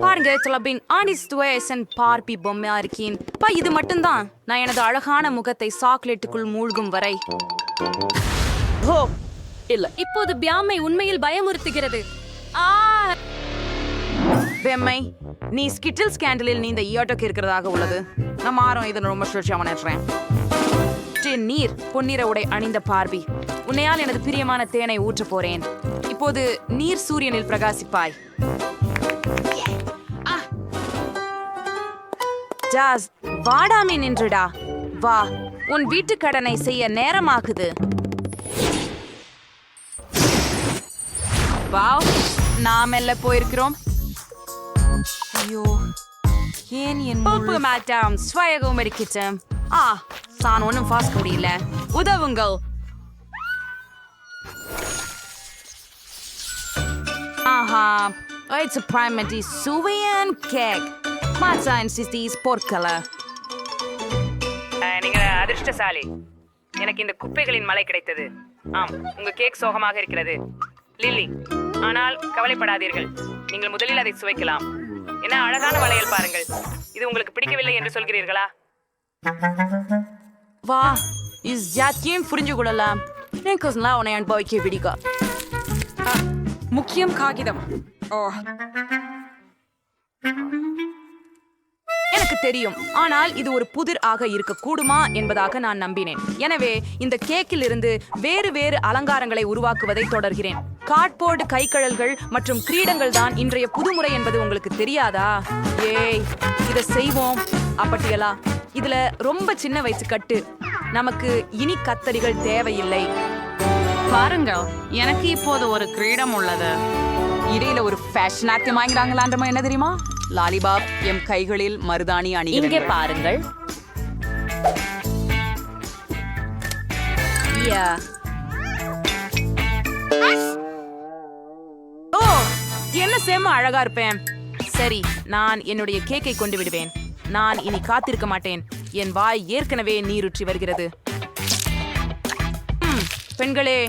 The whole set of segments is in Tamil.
பாருங்க சிலபின் ஆனிஸ்துவேசன் பார்ப்பி பொம்மையா இருக்கேன். பா இது மட்டும்தான். நான் எனது அழகான முகத்தை சாக்லேட்டுக்குள் மூழ்கும் வரை. ஓ இல்ல. இப்போது பியாமை உண்மையில் பயமுறுத்துகிறது. ஆ. பெம்மை நீ ஸ்கிட்டில் ஸ்கேண்டலில் நீ இந்த இயோட்டோக்கு இருக்கிறதாக உள்ளது. நான் மாறும் இதன் ரொம்ப சுழற்சியாக நினைக்கிறேன் நீர் பொன்னிற உடை அணிந்த பார்வி உன்னையால் எனது பிரியமான தேனை ஊற்றப் போறேன். இப்போது நீர் சூரியனில் பிரகாசிப்பாய். ஜாஸ் வாடாமே நின்றுடா. வா உன் வீட்டு கடனை செய்ய நேரமாகுது. வாவ் நாம் மெல்ல போயிருக்கிறோம். ஐயோ ஏன் என் போப்பு மாட்டாம் ஸ்வயகம் இருக்கட்டும் ஆ நான் ஒன்றும் ஃபாஸ்ட் முடியல உதவுங்கள். ஆஹா இட்ஸ் பிரைமரி சுவையன் கேக் மாச்சான் சிஸ்டீஸ் பொற்கல நீங்க அதிர்ஷ்டசாலி. எனக்கு இந்த குப்பைகளின் மலை கிடைத்தது. ஆம் உங்க கேக் சோகமாக இருக்கிறது. லில்லி ஆனால் கவலைப்படாதீர்கள். நீங்கள் முதலில் அதை சுவைக்கலாம். என்ன அழகான வளையல் பாருங்கள். இது உங்களுக்கு பிடிக்கவில்லை என்று சொல்கிறீர்களா? வா இஸ் யாத்தையும் புரிஞ்சு கொள்ளலாம். எனக்குலாம் உன்னை அனுபவிக்க பிடிக்க முக்கியம் காகிதம். ஓ. எனக்கு தெரியும். ஆனால் இது ஒரு புதிர் ஆக இருக்கக்கூடுமா என்பதாக நான் நம்பினேன். எனவே இந்த கேக்கில் இருந்து வேறு வேறு அலங்காரங்களை உருவாக்குவதை தொடர்கிறேன். கார்ட்போர்டு கைக்கழல்கள் மற்றும் கிரீடங்கள் தான் இன்றைய புதுமுறை என்பது உங்களுக்கு தெரியாதா? ஏய் இதை செய்வோம். அப்பட்டியலா? இதுல ரொம்ப சின்ன வயசு கட்டு. நமக்கு இனி கத்தரிகள் தேவையில்லை. பாருங்கள் எனக்கு இப்போது ஒரு கிரீடம் உள்ளது. இடையில ஒரு ஃபேஷன் ஆக்டிவ் வாங்கிறாங்களான்றமா என்ன தெரியுமா? லாலிபாப் எம் கைகளில் மருதாணி இங்கே அணிகிறேன் பாருங்கள். ஓ என்ன சேம அழகா இருப்பேன். சரி நான் என்னுடைய கேக்கை கொண்டு விடுவேன். நான் இனி காத்திருக்க மாட்டேன். என் வாய் ஏற்கனவே நீருற்றி வருகிறது. பெண்களே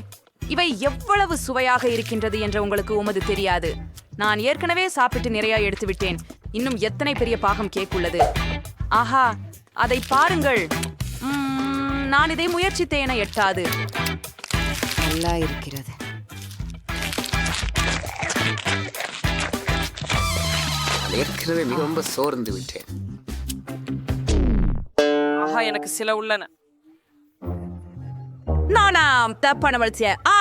இவை எவ்வளவு சுவையாக இருக்கின்றது என்று உங்களுக்கு உமது தெரியாது. நான் ஏற்கனவே சாப்பிட்டு நிறைய எடுத்து விட்டேன் இன்னும் எத்தனை பெரிய பாகம் கேக் உள்ளது? ஆஹா அதை பாருங்கள். நான் இதை முயற்சித்தேன் என எட்டாது. நல்லா இருக்கிறது. ஏற்கனவே மிகவும் சோர்ந்து விட்டேன். ஆஹா எனக்கு சில உள்ளன. நானாம் தப்பான வளர்ச்சிய ஆ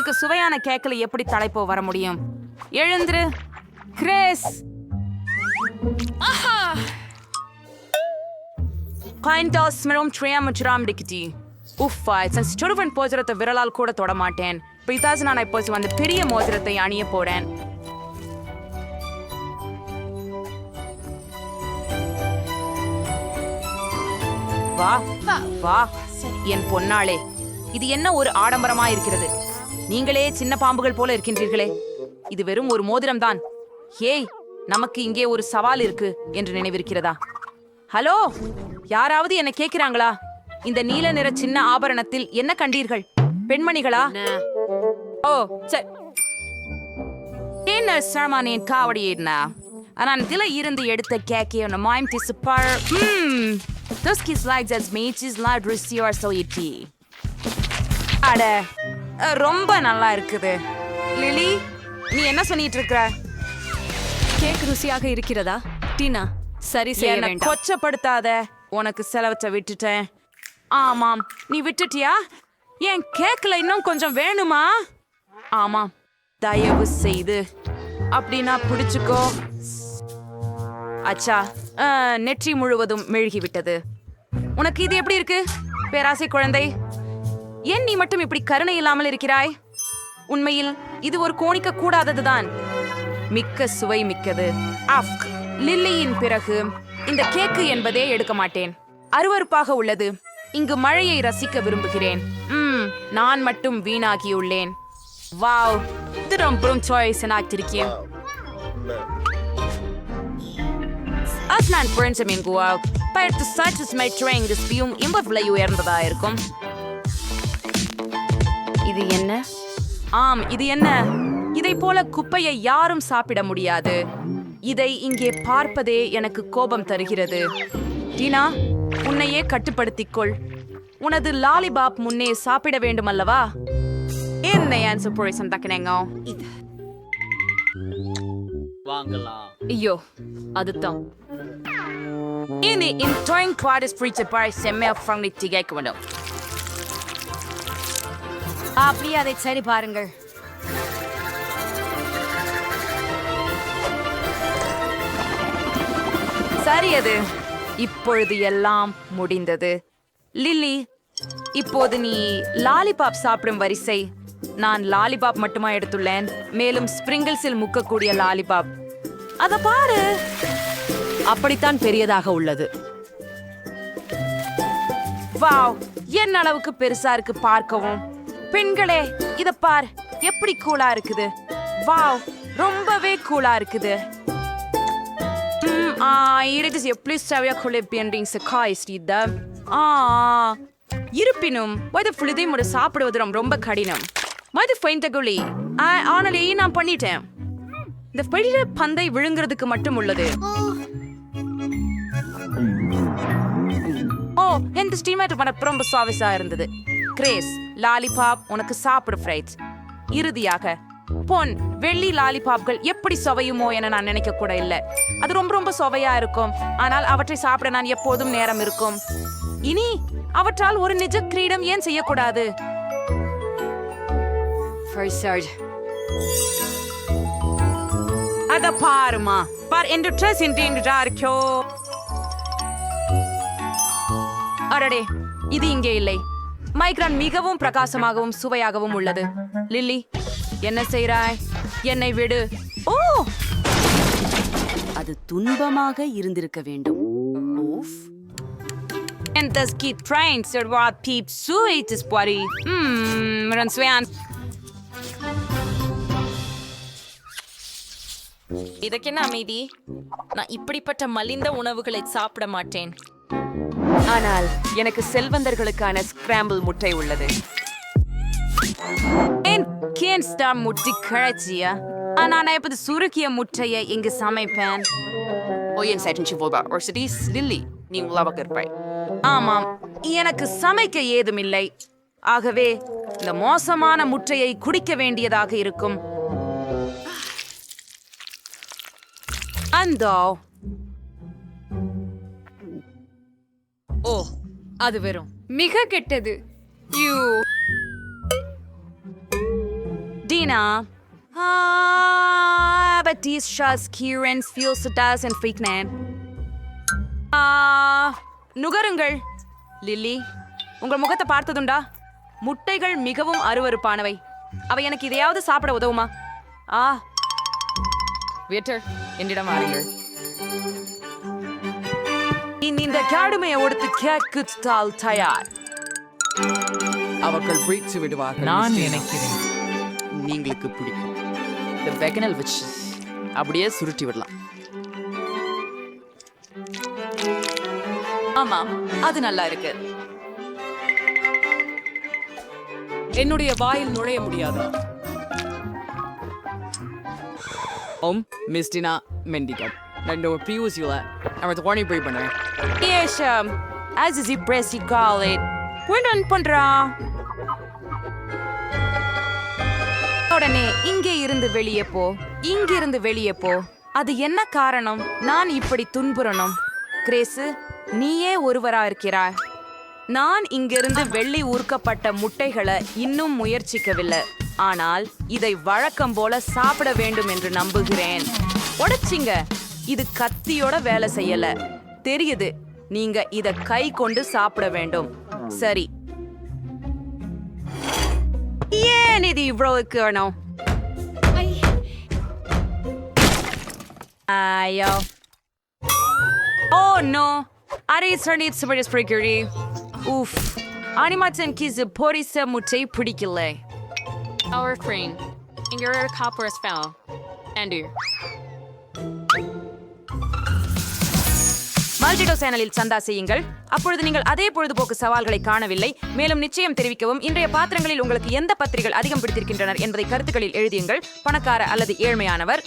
உங்களுக்கு சுவையான கேக்கில் எப்படி தலைப்போ வர முடியும்? எழுந்துரு. கிரேஸ். கைண்டாஸ் மிரும் ட்ரியாமச்சுராம் டிக்கிட்டி உஃபா சென்ஸ் சுடுவன் மோதிரத்தை விரலால் கூட தொட மாட்டேன் பிதாஸ் நான் இப்போ வந்து பெரிய மோதிரத்தை அணிய போறேன் வா வா. என் பொன்னாளே இது என்ன ஒரு ஆடம்பரமா இருக்கிறது? நீங்களே சின்ன பாம்புகள் போல இருக்கின்றீர்களே. இது வெறும் ஒரு மோதிரம் தான் ஹேய் நமக்கு இங்கே ஒரு சவால் இருக்கு என்று நினைவிருக்கிறதா? ஹலோ யாராவது என்ன கேக்குறாங்களா இந்த நீல நிற சின்ன ஆபரணத்தில் என்ன கண்டீர்கள்? பெண்மணிகளா? ஓ சரி என்ன சாமானியன் காவடி என்ன? நான் தில இருந்து எடுத்த கேக்கே ஒன்று மாயம் திசுப்பார் ம் Those kids like that meat is like receiver so easy. அட ரொம்ப நல்லா இருக்குது. லிலி நீ என்ன சொல்லிட்டு இருக்கிற? கேக் ருசியாக இருக்கிறதா? டீனா சரி செய்ய என்ன வேண்டாம். கொச்சப்படுத்தாத. உனக்கு செலவச்ச விட்டுட்டேன். ஆமாம் நீ விட்டுட்டியா? என் கேக்ல இன்னும் கொஞ்சம் வேணுமா? ஆமாம் தயவு செய்து. அப்படின்னா பிடிச்சுக்கோ. அச்சா அஹ், நெற்றி முழுவதும் மெழுகி விட்டது உனக்கு இது எப்படி இருக்கு? பேராசை குழந்தை. ஏன் நீ மட்டும் இப்படி கருணை இல்லாமல் இருக்கிறாய்? உண்மையில் இது ஒரு கோணிக்க கூடாததுதான். மிக்க சுவை மிக்கது. ஆஃப்க். லில்லியின் பிறகு இந்த கேக்கு என்பதே எடுக்க மாட்டேன். அருவருப்பாக உள்ளது. இங்கு மழையை ரசிக்க விரும்புகிறேன். ம் நான் மட்டும் வீணாகியுள்ளேன். வாவ். இது ரொம்ப சாய்ஸ் ஆக்கியிருக்கேன் Als நான் புரிஞ்ச மீன்குவா பயத்து மை ட்ரெயின் டிஸ்பியும் இம்ப விலை உயர்ந்ததா இருக்கும் இது என்ன? ஆம் இது என்ன? இதை போல குப்பையை யாரும் சாப்பிட முடியாது. இதை இங்கே பார்ப்பதே எனக்கு கோபம் தருகிறது. டீனா உன்னையே கட்டுப்படுத்திக் கொள் உனது லாலிபாப் முன்னே சாப்பிட வேண்டும் அல்லவா என்ன ஆன்சர் வாங்கலாம். ஐயோ அதுதான். இனி குவாடிஸ் பிடிச்ச பாய் செம்மையா ஃப்ரங்லி திகைக்க வேண்டும். அப்படியே அதை சரி பாருங்கள். சரி அது. இப்பொழுது எல்லாம் முடிந்தது. லில்லி இப்போது நீ லாலிபாப் சாப்பிடும் வரிசை. நான் லாலிபாப் மட்டுமா எடுத்துள்ளேன். மேலும் ஸ்பிரிங்கிள்ஸில் முக்கக்கூடிய லாலிபாப். அத பாரு. அப்படித்தான் பெரியதாக உள்ளது. வாவ் என்ன அளவுக்கு பெருசா இருக்கு பார்க்கவும். பெண்களே இத பார் எப்படி கூலா இருக்குது? வாவ் ரொம்பவே கூலா இருக்குது. ம், ஆ, சவியா எப்படி செவையா குளிப்பின்றீங்க காய்ஸ்டித ஆ இருப்பினும் வயது புழுதை முறை சாப்பிடுவது ரொம்ப- கடினம். வயது ஃபைந்தகுலி ஆனாலே நான் பண்ணிட்டேன். இந்த பெரிய பந்தை விழுங்குறதுக்கு மட்டும் உள்ளது. ஓ எந்த ஸ்டீமேட் பண்ண ரொம்ப சுவாவஸா இருந்தது. கிரேஸ் லாலிபாப் உனக்கு சாப்பிடு ஃப்ரைட்ஸ் இறுதியாக பொன் வெள்ளி லாலிபாப்கள் எப்படி சுவையுமோ என நான் நினைக்க கூட இல்லை. அது ரொம்ப ரொம்ப சுவையா இருக்கும். ஆனால் அவற்றை சாப்பிட நான் எப்போதும் நேரம் இருக்கும். இனி அவற்றால் ஒரு நிஜ கிரீடம் ஏன் செய்யக்கூடாது? அத பாருமா. பார் என் ட்ரெஸ் இன்டா இருக்கோ? அடடே இது இங்கே இல்லை. மைக்ரான் மிகவும் பிரகாசமாகவும் சுவையாகவும் உள்ளது. லில்லி என்ன செய்றாய்? என்னை விடு. ஓ! அது துன்பமாக இருந்திருக்க வேண்டும். En das geht train, så var pip suites body. Hmm, men sven. இதற்கென்ன அமைதி? நான் இப்படிப்பட்ட மலிந்த உணவுகளை சாப்பிட மாட்டேன். ஆனால் எனக்கு செல்வந்தர்களுக்கான ஸ்கிராம்பிள் முட்டை உள்ளது. கேன்ஸ்டா முட்டை கழச்சிய? நான் எப்போது சுருக்கிய முட்டையை இங்கு சமைப்பேன். ஓயன் சைட்டன் சிவோபா ஒரு சிட்டிஸ் லில்லி நீ உலாவாக இருப்பாய் ஆமாம் எனக்கு சமைக்க ஏதுமில்லை. ஆகவே இந்த மோசமான முட்டையை குடிக்க வேண்டியதாக இருக்கும். அந்தோ. ஓ அது வெறும். மிக கெட்டது. You. but these shots Kieran feels it does and freak nan. Ah, நுகருங்கள் லில்லி. உங்கள் முகத்தை பார்த்ததுண்டா? முட்டைகள் மிகவும் அருவருப்பானவை. அவை எனக்கு இதையாவது சாப்பிட உதவுமா? ஆ. வேட்டர் என்னிடம் வாருங்கள். கேடுமையை ஒடுத்து கேக்குத்தால் தயார். அவர்கள் பிடித்து விடுவார்கள் நான். நினைக்கிறேன். நீங்களுக்கு பிடிக்கும். இந்த வெகனல் வச்சு அப்படியே சுருட்டி விடலாம். ஆமாம் அது நல்லா இருக்கு. என்னுடைய வாயில் நுழைய முடியாது? ஓம் மிஸ்டினா மெண்டிகம். ரெண்டு பியூசியில் அவன் தோணி போய் பண்ணுறேன் கேஷம் um, is is it press call it it. We're பண்ணுறா பண்றா உடனே இங்கே இருந்து வெளியே போ. இங்கிருந்து வெளியே போ. அது என்ன காரணம்? நான் இப்படி துன்புறணும். கிரேசு நீயே ஒருவரா இருக்கிறாய். நான் இங்கிருந்து வெள்ளி ஊர்க்கப்பட்ட முட்டைகளை இன்னும் முயற்சிக்கவில்லை. ஆனால் இதை வழக்கம் போல சாப்பிட வேண்டும் என்று நம்புகிறேன். உடைச்சிங்க. இது கத்தியோட வேலை செய்யல. தெரியுது. நீங்க இத கை கொண்டு சாப்பிட வேண்டும். சரி. ஏன் இது இவ்வளவு வேணும் ஐயோ. Oh no. அரே சரி சுபரிஸ் ஸ்பிரிக்கிறி உஃப். அனிமாச்சன் கிஸ் பொரிச முட்டை பிடிக்கல. Our crane. And your copper is found. Ender. மல்டிடோ சேனலில் சந்தா செய்யுங்கள். அப்பொழுது நீங்கள் அதே பொழுதுபோக்கு சவால்களை காணவில்லை. மேலும் நிச்சயம் தெரிவிக்கவும் இன்றைய பாத்திரங்களில் உங்களுக்கு எந்த பத்திரிகள் அதிகம் பிடித்திருக்கின்றனர் என்பதை கருத்துக்களில் எழுதியுங்கள். பணக்கார அல்லது ஏழ்மையானவர்.